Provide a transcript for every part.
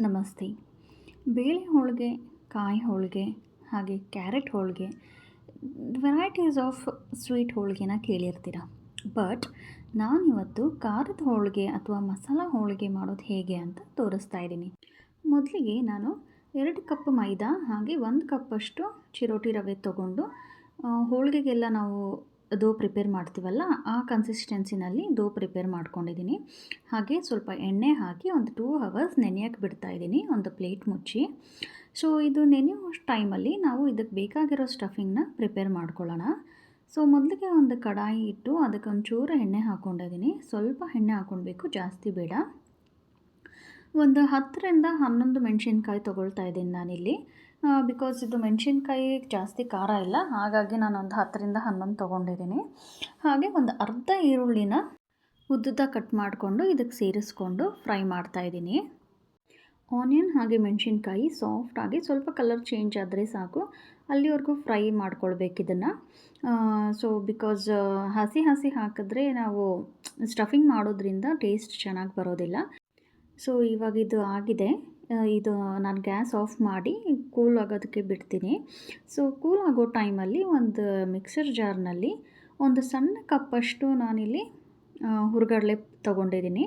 ನಮಸ್ತೆ. ಬೇಳೆ ಹೋಳಿಗೆ, ಕಾಯಿ ಹೋಳಿಗೆ, ಹಾಗೆ carrot holige varieties of sweet ಹೋಳಿಗೆನ ಕೇಳಿರ್ತೀರ? ಬಟ್ ನಾನಿವತ್ತು ಖಾರದ ಹೋಳಿಗೆ ಅಥವಾ ಮಸಾಲ ಹೋಳಿಗೆ ಮಾಡೋದು ಹೇಗೆ ಅಂತ ತೋರಿಸ್ತಾ ಇದ್ದೀನಿ. ಮೊದಲಿಗೆ ನಾನು ಎರಡು ಕಪ್ ಮೈದಾ ಹಾಗೆ ಒಂದು ಕಪ್ಪಷ್ಟು ಚಿರೋಟಿ ರವೆ ತೊಗೊಂಡು ಹೋಳಿಗೆಗೆಲ್ಲ ನಾವು ದೋ ಪ್ರಿಪೇರ್ ಮಾಡ್ತೀವಲ್ಲ, ಆ ಕನ್ಸಿಸ್ಟೆನ್ಸಿನಲ್ಲಿ ದೋ ಪ್ರಿಪೇರ್ ಮಾಡ್ಕೊಂಡಿದ್ದೀನಿ. ಹಾಗೆ ಸ್ವಲ್ಪ ಎಣ್ಣೆ ಹಾಕಿ ಒಂದು ಟೂ ಹವರ್ಸ್ ನೆನೆಯೋಕ್ಕೆ ಬಿಡ್ತಾ ಇದ್ದೀನಿ, ಒಂದು ಪ್ಲೇಟ್ ಮುಚ್ಚಿ. ಸೊ ಇದು ನೆನೆಯೋ ಟೈಮಲ್ಲಿ ನಾವು ಇದಕ್ಕೆ ಬೇಕಾಗಿರೋ ಸ್ಟಫಿಂಗ್ನ ಪ್ರಿಪೇರ್ ಮಾಡ್ಕೊಳ್ಳೋಣ. ಸೊ ಮೊದಲಿಗೆ ಒಂದು ಕಡಾಯಿ ಇಟ್ಟು ಅದಕ್ಕೆ ಒಂಚೂರು ಎಣ್ಣೆ ಹಾಕ್ಕೊಂಡಿದ್ದೀನಿ ಸ್ವಲ್ಪ ಎಣ್ಣೆ ಹಾಕ್ಕೊಳ್ಬೇಕು, ಜಾಸ್ತಿ ಬೇಡ. ಒಂದು ಹತ್ತರಿಂದ ಹನ್ನೊಂದು ಮೆಣಸಿನ್ಕಾಯಿ ತೊಗೊಳ್ತಾ ಇದ್ದೀನಿ ನಾನಿಲ್ಲಿ. ಬಿಕಾಸ್ ಇದು ಮೆಣಸಿನ್ಕಾಯಿ ಜಾಸ್ತಿ ಖಾರ ಇಲ್ಲ. ಹಾಗಾಗಿ ನಾನು ಒಂದು ಹತ್ತರಿಂದ ಹನ್ನೊಂದು ತೊಗೊಂಡಿದ್ದೀನಿ. ಹಾಗೆ ಒಂದು ಅರ್ಧ ಈರುಳ್ಳಿನ ಉದ್ದುದ್ದ ಕಟ್ ಮಾಡಿಕೊಂಡು ಇದಕ್ಕೆ ಸೇರಿಸ್ಕೊಂಡು ಫ್ರೈ ಮಾಡ್ತಾ ಇದ್ದೀನಿ. ಆನಿಯನ್ ಹಾಗೆ ಮೆಣಸಿನ್ಕಾಯಿ ಸಾಫ್ಟಾಗಿ ಸ್ವಲ್ಪ ಕಲರ್ ಚೇಂಜ್ ಆದರೆ ಸಾಕು. ಅಲ್ಲಿವರೆಗೂ ಫ್ರೈ ಮಾಡ್ಕೊಳ್ಬೇಕು ಇದನ್ನು. ಸೊ ಬಿಕಾಸ್ ಹಸಿ ಹಸಿ ಹಾಕಿದ್ರೆ ನಾವು ಸ್ಟಫಿಂಗ್ ಮಾಡೋದ್ರಿಂದ ಟೇಸ್ಟ್ ಚೆನ್ನಾಗಿ ಬರೋದಿಲ್ಲ. ಸೊ ಇವಾಗ ಇದು ಆಗಿದೆ. ಇದು ನಾನು ಗ್ಯಾಸ್ ಆಫ್ ಮಾಡಿ ಕೂಲ್ ಆಗೋದಕ್ಕೆ ಬಿಡ್ತೀನಿ. ಸೊ ಕೂಲ್ ಆಗೋ ಟೈಮಲ್ಲಿ ಒಂದು ಮಿಕ್ಸರ್ ಜಾರ್ನಲ್ಲಿ ಒಂದು ಸಣ್ಣ ಕಪ್ಪಷ್ಟು ನಾನಿಲ್ಲಿ ಹುರ್ಗಡಲೆ ತಗೊಂಡಿದ್ದೀನಿ.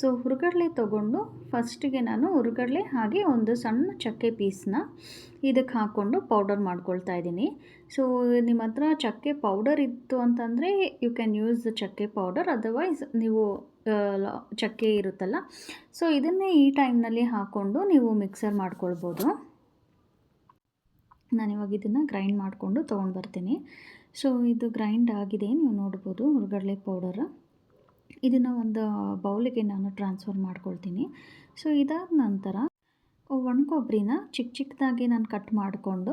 ಸೊ ಹುರ್ಗಡ್ಲೆ ತೊಗೊಂಡು ಫಸ್ಟಿಗೆ ನಾನು ಹುರುಗಡಲೆ ಹಾಗೆ ಒಂದು ಸಣ್ಣ ಚಕ್ಕೆ ಪೀಸ್ನ ಇದಕ್ಕೆ ಹಾಕ್ಕೊಂಡು ಪೌಡರ್ ಮಾಡ್ಕೊಳ್ತಾ ಇದ್ದೀನಿ. ಸೊ ನಿಮ್ಮ ಹತ್ರ ಚಕ್ಕೆ ಪೌಡರ್ ಇತ್ತು ಅಂತಂದರೆ you can use chakke powder otherwise ನೀವು ಚಕ್ಕೆ ಇರುತ್ತಲ್ಲ. ಸೊ ಇದನ್ನೇ ಈ ಟೈಮ್ನಲ್ಲಿ ಹಾಕ್ಕೊಂಡು ನೀವು ಮಿಕ್ಸರ್ ಮಾಡ್ಕೊಳ್ಬೋದು. ನಾನಿವಾಗ ಇದನ್ನು ಗ್ರೈಂಡ್ ಮಾಡಿಕೊಂಡು ತೊಗೊಂಡು ಬರ್ತೀನಿ. ಸೊ ಇದು ಗ್ರೈಂಡ್ ಆಗಿದೆ, ನೀವು ನೋಡ್ಬೋದು ಹುರ್ಗಡ್ಲೆ ಪೌಡರ್ ಇದನ್ನು ಒಂದು ಬೌಲಿಗೆ ನಾನು ಟ್ರಾನ್ಸ್ಫರ್ ಮಾಡ್ಕೊಳ್ತೀನಿ. ಸೊ ಇದಾದ ನಂತರ ಒಣಕೊಬ್ಬರಿನ ಚಿಕ್ಕ ಚಿಕ್ಕದಾಗಿ ನಾನು ಕಟ್ ಮಾಡಿಕೊಂಡು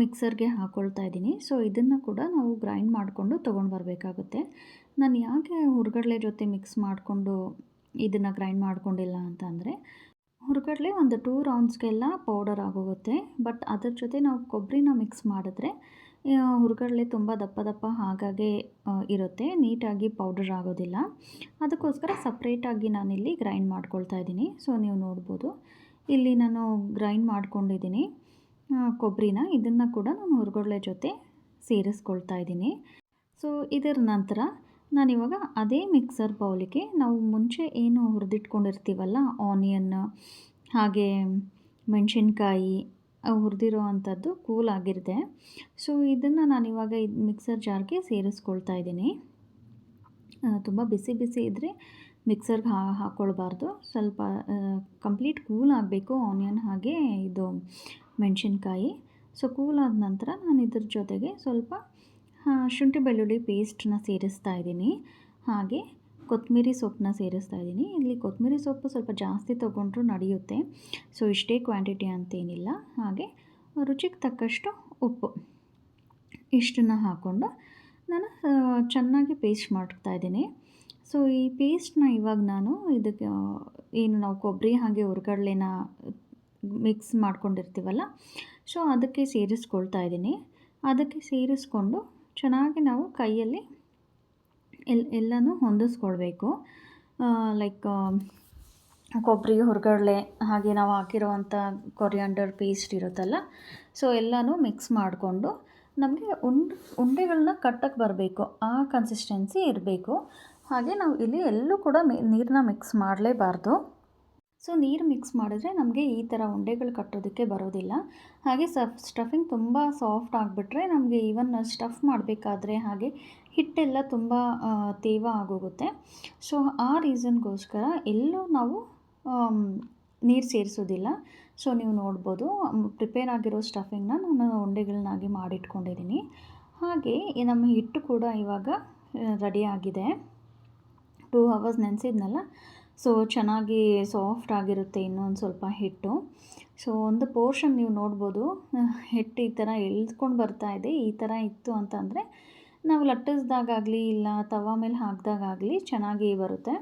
ಮಿಕ್ಸರ್ಗೆ ಹಾಕ್ಕೊಳ್ತಾ ಇದ್ದೀನಿ. ಸೊ ಇದನ್ನು ಕೂಡ ನಾವು ಗ್ರೈಂಡ್ ಮಾಡಿಕೊಂಡು ತೊಗೊಂಡು ಬರಬೇಕಾಗುತ್ತೆ. ನಾನು ಯಾಕೆ ಹುರ್ಗಡಲೆ ಜೊತೆ ಮಿಕ್ಸ್ ಮಾಡಿಕೊಂಡು ಇದನ್ನು ಗ್ರೈಂಡ್ ಮಾಡ್ಕೊಂಡಿಲ್ಲ ಅಂತಂದರೆ ಹುರ್ಗಡಲೆ ಒಂದು ಟೂ ರೌಂಡ್ಸ್ಗೆಲ್ಲ ಪೌಡರ್ ಆಗೋಗುತ್ತೆ. ಬಟ್ ಅದ್ರ ಜೊತೆ ನಾವು ಕೊಬ್ಬರಿನ ಮಿಕ್ಸ್ ಮಾಡಿದ್ರೆ ಹುರ್ಗಡ್ಲೆ ತುಂಬ ದಪ್ಪ ದಪ್ಪ ಹಾಗಾಗೆ ಇರುತ್ತೆ. ನೀಟಾಗಿ ಪೌಡರ್ ಆಗೋದಿಲ್ಲ. ಅದಕ್ಕೋಸ್ಕರ ಸಪ್ರೇಟಾಗಿ ನಾನಿಲ್ಲಿ ಗ್ರೈಂಡ್ ಮಾಡ್ಕೊಳ್ತಾ ಇದ್ದೀನಿ. ಸೊ, ನೀವು ನೋಡ್ಬೋದು. ಇಲ್ಲಿ ನಾನು ಗ್ರೈಂಡ್ ಮಾಡ್ಕೊಂಡಿದ್ದೀನಿ ಕೊಬ್ಬರಿನ ಇದನ್ನು ಕೂಡ ನಾನು ಹುರ್ಗಡಲೆ ಜೊತೆ ಸೇರಿಸ್ಕೊಳ್ತಾ ಇದ್ದೀನಿ. ಸೊ, ಇದರ ನಂತರ ನಾನಿವಾಗ ಅದೇ ಮಿಕ್ಸರ್ ಬೌಲಿಗೆ ನಾವು ಮುಂಚೆ ಏನು ಹುರಿದಿಟ್ಕೊಂಡಿರ್ತೀವಲ್ಲ, ಆನಿಯನ್, ಹಾಗೆ ಮೆಣಸಿನ್ಕಾಯಿ ಹುರಿದಿರೋ ಅಂಥದ್ದು ಕೂಲ್ ಆಗಿರುತ್ತೆ. ಸೊ ಇದನ್ನು ನಾನು ಇದು ಮಿಕ್ಸರ್ ಜಾರ್ಗೆ ಸೇರಿಸ್ಕೊಳ್ತಾ ಇದ್ದೀನಿ. ತುಂಬ ಬಿಸಿ ಬಿಸಿ ಇದ್ದರೆ ಮಿಕ್ಸರ್ಗೆ ಹಾ ಹಾಕ್ಕೊಳ್ಬಾರ್ದು ಸ್ವಲ್ಪ ಕಂಪ್ಲೀಟ್ ಕೂಲ್ ಆಗಬೇಕು ಆನಿಯನ್ ಹಾಗೆ ಇದು ಮೆಣಸಿನ್ಕಾಯಿ. ಸೊ ಕೂಲ್ ಆದ ನಂತರ ನಾನು ಇದ್ರ ಜೊತೆಗೆ ಸ್ವಲ್ಪ ಶುಂಠಿ ಬೆಳ್ಳುಳ್ಳಿ ಪೇಸ್ಟನ್ನ ಸೇರಿಸ್ತಾ ಇದ್ದೀನಿ. ಹಾಗೆ ಕೊತ್ತಂಬರಿ ಸೊಪ್ಪನ್ನ ಸೇರಿಸ್ತಾ ಇದ್ದೀನಿ. ಇಲ್ಲಿ ಕೊತ್ತಂಬರಿ ಸೊಪ್ಪು ಸ್ವಲ್ಪ ಜಾಸ್ತಿ ತೊಗೊಂಡ್ರು ನಡೆಯುತ್ತೆ. ಸೊ ಇಷ್ಟೇ ಕ್ವಾಂಟಿಟಿ ಅಂತೇನಿಲ್ಲ. ಹಾಗೆ ರುಚಿಗೆ ತಕ್ಕಷ್ಟು ಉಪ್ಪು ಇಷ್ಟನ್ನು ಹಾಕ್ಕೊಂಡು ನಾನು ಚೆನ್ನಾಗಿ ಪೇಸ್ಟ್ ಮಾಡ್ತಾ ಇದ್ದೀನಿ. ಸೊ ಈ ಪೇಸ್ಟ್ನ ಇವಾಗ ನಾನು ಇದಕ್ಕೆ, ಏನು ನಾವು ಕೊಬ್ಬರಿ ಹಾಗೆ ಹುರ್ಗಡ್ಲೆನ ಮಿಕ್ಸ್ ಮಾಡ್ಕೊಂಡಿರ್ತೀವಲ್ಲ ಸೊ ಅದಕ್ಕೆ ಸೇರಿಸ್ಕೊಳ್ತಾ ಇದ್ದೀನಿ. ಅದಕ್ಕೆ ಸೇರಿಸ್ಕೊಂಡು ಚೆನ್ನಾಗಿ ನಾವು ಕೈಯಲ್ಲಿ ಎಲ್, ಎಲ್ಲನೂ ಹೊಂದಿಸ್ಕೊಳ್ಬೇಕು ಲೈಕ್ ಕೊಬ್ಬರಿ, ಹುರ್ಗಡ್ಲೆ ಹಾಗೆ ನಾವು ಹಾಕಿರೋವಂಥ ಕೊರಿಯಾಂಡರ್ ಪೇಸ್ಟ್ ಇರುತ್ತಲ್ಲ ಸೊ ಎಲ್ಲನೂ ಮಿಕ್ಸ್ ಮಾಡಿಕೊಂಡು ನಮಗೆ ಉಂಡೆ ಉಂಡೆಗಳನ್ನ ಕಟ್ಟಕ್ಕೆ ಬರಬೇಕು, ಆ ಕನ್ಸಿಸ್ಟೆನ್ಸಿ ಇರಬೇಕು. ಹಾಗೆ ನಾವು ಇಲ್ಲಿ ಎಲ್ಲೂ ಕೂಡ ನೀರನ್ನ ಮಿಕ್ಸ್ ಮಾಡಲೇಬಾರ್ದು. ಸೊ ನೀರು ಮಿಕ್ಸ್ ಮಾಡಿದ್ರೆ ನಮಗೆ ಈ ಥರ ಉಂಡೆಗಳು ಕಟ್ಟೋದಕ್ಕೆ ಬರೋದಿಲ್ಲ. ಹಾಗೆ ಸಫ್ ಸ್ಟಫಿಂಗ್ ತುಂಬ ಸಾಫ್ಟ್ ಆಗಿಬಿಟ್ರೆ ನಮಗೆ ಈವನ್ ಸ್ಟಫ್ ಮಾಡಬೇಕಾದ್ರೆ ಹಾಗೆ ಹಿಟ್ಟೆಲ್ಲ ತುಂಬ ತೇವ ಆಗೋಗುತ್ತೆ. ಸೊ ಆ ರೀಸನ್ಗೋಸ್ಕರ ಎಲ್ಲೂ ನಾವು ನೀರು ಸೇರಿಸೋದಿಲ್ಲ. ಸೊ ನೀವು ನೋಡ್ಬೋದು ಪ್ರಿಪೇರ್ ಆಗಿರೋ ಸ್ಟಫಿಂಗ್ನ ನಾನು ಉಂಡೆಗಳನ್ನಾಗಿ ಮಾಡಿಟ್ಕೊಂಡಿದ್ದೀನಿ ಹಾಗೆ ನಮ್ಮ ಹಿಟ್ಟು ಕೂಡ ಇವಾಗ ಆಗಿದೆ. ಟೂ ಅವರ್ಸ್ ನೆನೆಸಿದ್ನಲ್ಲ? ಸೊ ಚೆನ್ನಾಗಿ ಸಾಫ್ಟ್ ಆಗಿರುತ್ತೆ ಇನ್ನೊಂದು ಸ್ವಲ್ಪ ಹಿಟ್ಟು. ಸೊ ಒಂದು ಪೋರ್ಷನ್ ನೀವು ನೋಡ್ಬೋದು ಹಿಟ್ಟು ಈ ಥರ ಎಳ್ಕೊಂಡು ಬರ್ತಾ ಇದೆ, ಈ ಥರ ಇತ್ತು ಅಂತಂದರೆ ನಾವು ಲಟ್ಟಿಸ್ದಾಗಲಿ ಇಲ್ಲ ತವಾ ಮೇಲೆ ಹಾಕಿದಾಗಲಿ ಚೆನ್ನಾಗಿ ಬರುತ್ತೆ.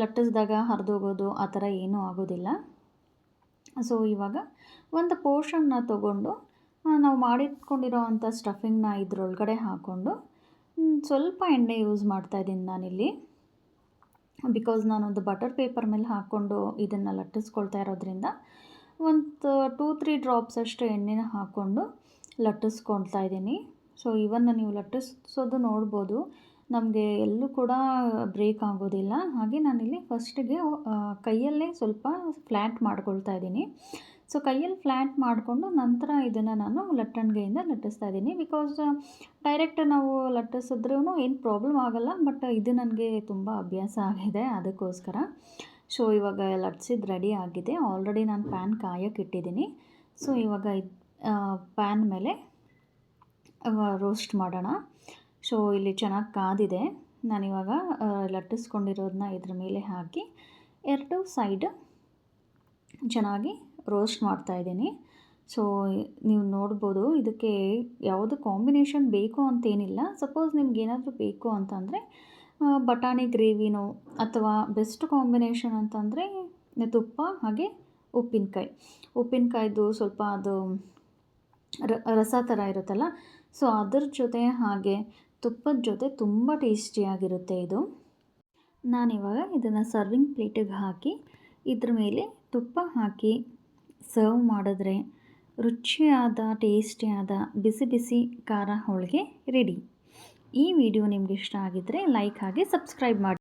ಲಟ್ಟಿಸ್ದಾಗ ಹರಿದೋಗೋದು ಆ ಥರ ಏನೂ ಆಗೋದಿಲ್ಲ. ಸೊ, ಇವಾಗ ಒಂದು ಪೋರ್ಷನ್ನ ತಗೊಂಡು ನಾವು ಮಾಡಿಟ್ಕೊಂಡಿರೋ ಅಂಥ ಸ್ಟಫಿಂಗ್ನ ಇದ್ರೊಳಗಡೆ ಹಾಕ್ಕೊಂಡು ಸ್ವಲ್ಪ ಎಣ್ಣೆ ಯೂಸ್ ಮಾಡ್ತಾ ಇದ್ದೀನಿ ನಾನಿಲ್ಲಿ. ಬಿಕಾಸ್ ನಾನೊಂದು ಬಟರ್ ಪೇಪರ್ ಮೇಲೆ ಹಾಕ್ಕೊಂಡು ಇದನ್ನು ಲಟ್ಟಿಸ್ಕೊಳ್ತಾ ಇರೋದ್ರಿಂದ ಒಂದು ಟೂ, ತ್ರೀ ಡ್ರಾಪ್ಸ್ ಅಷ್ಟು ಎಣ್ಣೆನ ಹಾಕ್ಕೊಂಡು ಲಟ್ಟಿಸ್ಕೊಳ್ತಾ ಇದ್ದೀನಿ. ಸೊ ಇವನ್ನ ನೀವು ಲಟ್ಟಿಸೋದು ನೋಡ್ಬೋದು. ನಮಗೆ ಎಲ್ಲೂ ಕೂಡ ಬ್ರೇಕ್ ಆಗೋದಿಲ್ಲ. ಹಾಗೆ ನಾನಿಲ್ಲಿ ಫಸ್ಟಿಗೆ ಕೈಯಲ್ಲೇ ಸ್ವಲ್ಪ ಫ್ಲ್ಯಾಟ್ ಮಾಡ್ಕೊಳ್ತಾ ಇದ್ದೀನಿ. ಸೊ ಕೈಯಲ್ಲಿ ಫ್ಲ್ಯಾಟ್ ಮಾಡಿಕೊಂಡು ನಂತರ ಇದನ್ನು ನಾನು ಲಟ್ಟಣಿಗೆಯಿಂದ ಲಟ್ಟಿಸ್ತಾ ಇದ್ದೀನಿ. ಬಿಕಾಸ್ ಡೈರೆಕ್ಟ್ ನಾವು ಲಟ್ಟಿಸಿದ್ರೂ ಏನು ಪ್ರಾಬ್ಲಮ್ ಆಗೋಲ್ಲ ಬಟ್ ಇದು ನನಗೆ ತುಂಬ ಅಭ್ಯಾಸ ಆಗಿದೆ ಅದಕ್ಕೋಸ್ಕರ. ಸೊ ಇವಾಗ ಲಟ್ಸಿದ್ದು ರೆಡಿ ಆಗಿದೆ. ಆಲ್ರೆಡಿ ನಾನು ಪ್ಯಾನ್ ಕಾಯಕ್ಕೆ ಇಟ್ಟಿದ್ದೀನಿ. ಸೊ ಇವಾಗ ಪ್ಯಾನ್ ಮೇಲೆ ರೋಸ್ಟ್ ಮಾಡೋಣ. ಸೊ ಇಲ್ಲಿ ಚೆನ್ನಾಗಿ ಕಾದಿದೆ. ನಾನಿವಾಗ ಲಟ್ಟಿಸ್ಕೊಂಡಿರೋದನ್ನ ಇದ್ರ ಮೇಲೆ ಹಾಕಿ, ಎರಡು ಸೈಡ್ ಚೆನ್ನಾಗಿ ರೋಸ್ಟ್ ಮಾಡ್ತಾಯಿದ್ದೀನಿ ಸೊ ನೀವು ನೋಡ್ಬೋದು, ಇದಕ್ಕೆ ಯಾವುದು ಕಾಂಬಿನೇಷನ್ ಬೇಕು ಅಂತೇನಿಲ್ಲ. ಸಪೋಸ್ ನಿಮ್ಗೆ ಏನಾದರೂ ಬೇಕು ಅಂತಂದರೆ ಬಟಾಣಿ, ಗ್ರೇವಿನೋ, ಅಥವಾ ಬೆಸ್ಟ್ ಕಾಂಬಿನೇಷನ್ ಅಂತಂದರೆ, ತುಪ್ಪ, ಹಾಗೆ ಉಪ್ಪಿನಕಾಯಿ. ಉಪ್ಪಿನಕಾಯ್ದು ಸ್ವಲ್ಪ ಅದು ರಸ ಥರ ಇರುತ್ತಲ್ಲ ಸೊ ಅದ್ರ ಜೊತೆ ಹಾಗೆ ತುಪ್ಪದ ಜೊತೆ ತುಂಬ ಟೇಸ್ಟಿಯಾಗಿರುತ್ತೆ ಇದು. ನಾನಿವಾಗ ಇದನ್ನು ಸರ್ವಿಂಗ್ ಪ್ಲೇಟಿಗೆ ಹಾಕಿ ಇದ್ರ ಮೇಲೆ ತುಪ್ಪ ಹಾಕಿ ಸರ್ವ್ ಮಾಡಿದ್ರೆ ರುಚಿಯಾದ, ಟೇಸ್ಟಿಯಾದ, ಬಿಸಿ ಬಿಸಿ ಖಾರ ಹೋಳಿಗೆ ರೆಡಿ ಈ ವಿಡಿಯೋ ನಿಮಗೆ ಇಷ್ಟ ಆಗಿದ್ದರೆ ಲೈಕ್ ಹಾಗೆ ಸಬ್ಸ್ಕ್ರೈಬ್ ಮಾಡಿ.